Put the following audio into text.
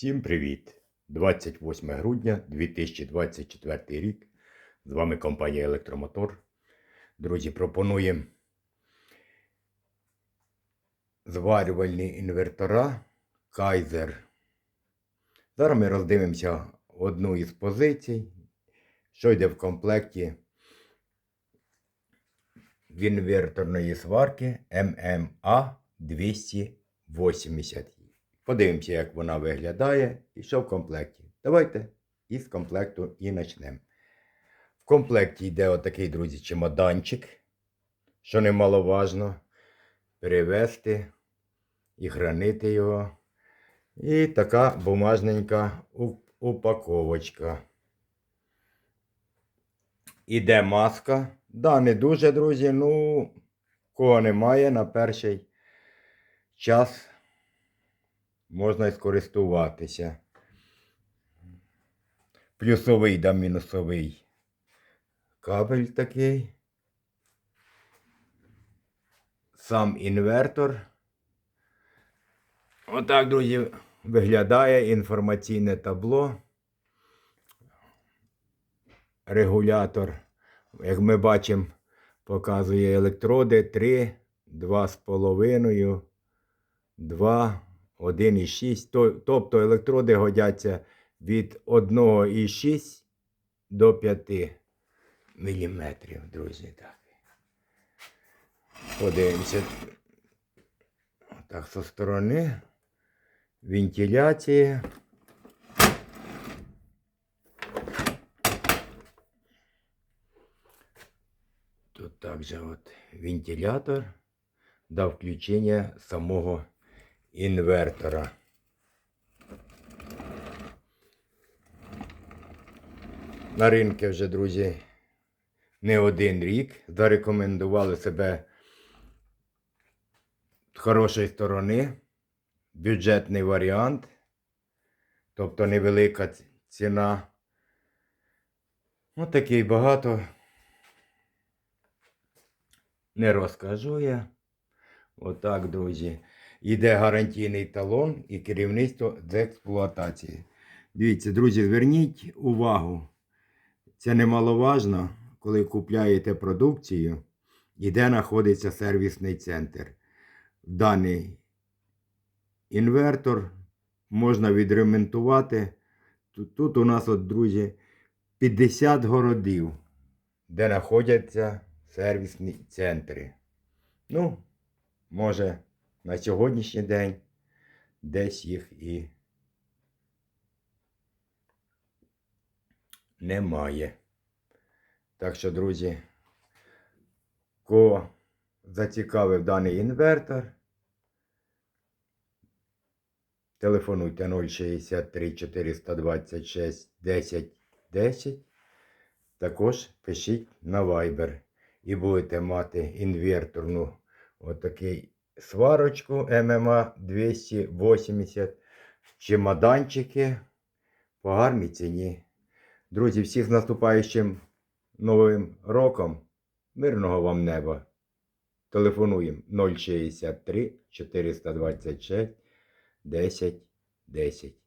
Всім привіт! 28 грудня 2024 рік. З вами компанія Електромотор. Друзі, пропонуємо зварювальні інвертора Kaiser. Зараз ми роздивимося одну із позицій, що йде в комплекті інверторної сварки MMA 280. Подивимося, як вона виглядає і що в комплекті. Давайте із комплекту і почнемо. В комплекті йде отакий, друзі, чемоданчик, що немаловажно, перевести і хранити його. І така бумажненька упаковочка. Іде маска. Да, не дуже, друзі, ну, кого немає на перший час можна і скористуватися. Плюсовий да мінусовий кабель такий. Сам інвертор. Отак, друзі, виглядає інформаційне табло. Регулятор, як ми бачимо, показує електроди 3, 2,5, 2, 1,6. То- Тобто електроди годяться від 1,6 до 5 міліметрів, друзі. Так. Подивимося. Так, зі сторони. Вентиляція. Тут також от вентилятор до включення самого інвертора. На ринку вже, друзі, не один рік зарекомендували себе з хорошої сторони. Бюджетний варіант, тобто невелика ціна. Ось такий багато не розкажу я. Отак, друзі. Іде гарантійний талон і керівництво з експлуатації. Дивіться, друзі, зверніть увагу. Це немаловажно, коли купляєте продукцію і де знаходиться сервісний центр. Даний інвертор можна відремонтувати. Тут, тут у нас, от, друзі, 50 городів, де знаходяться сервісні центри. Ну, може, на сьогоднішній день десь їх і немає. Так що, друзі, кого зацікавив даний інвертор, телефонуйте 063 426 10 10. Також пишіть на Viber і будете мати інверторну отакий сварочку ММА 280, чемоданчики по гарній ціні. Друзі, всіх з наступаючим новим роком. Мирного вам неба. Телефонуємо 063 426 10 10.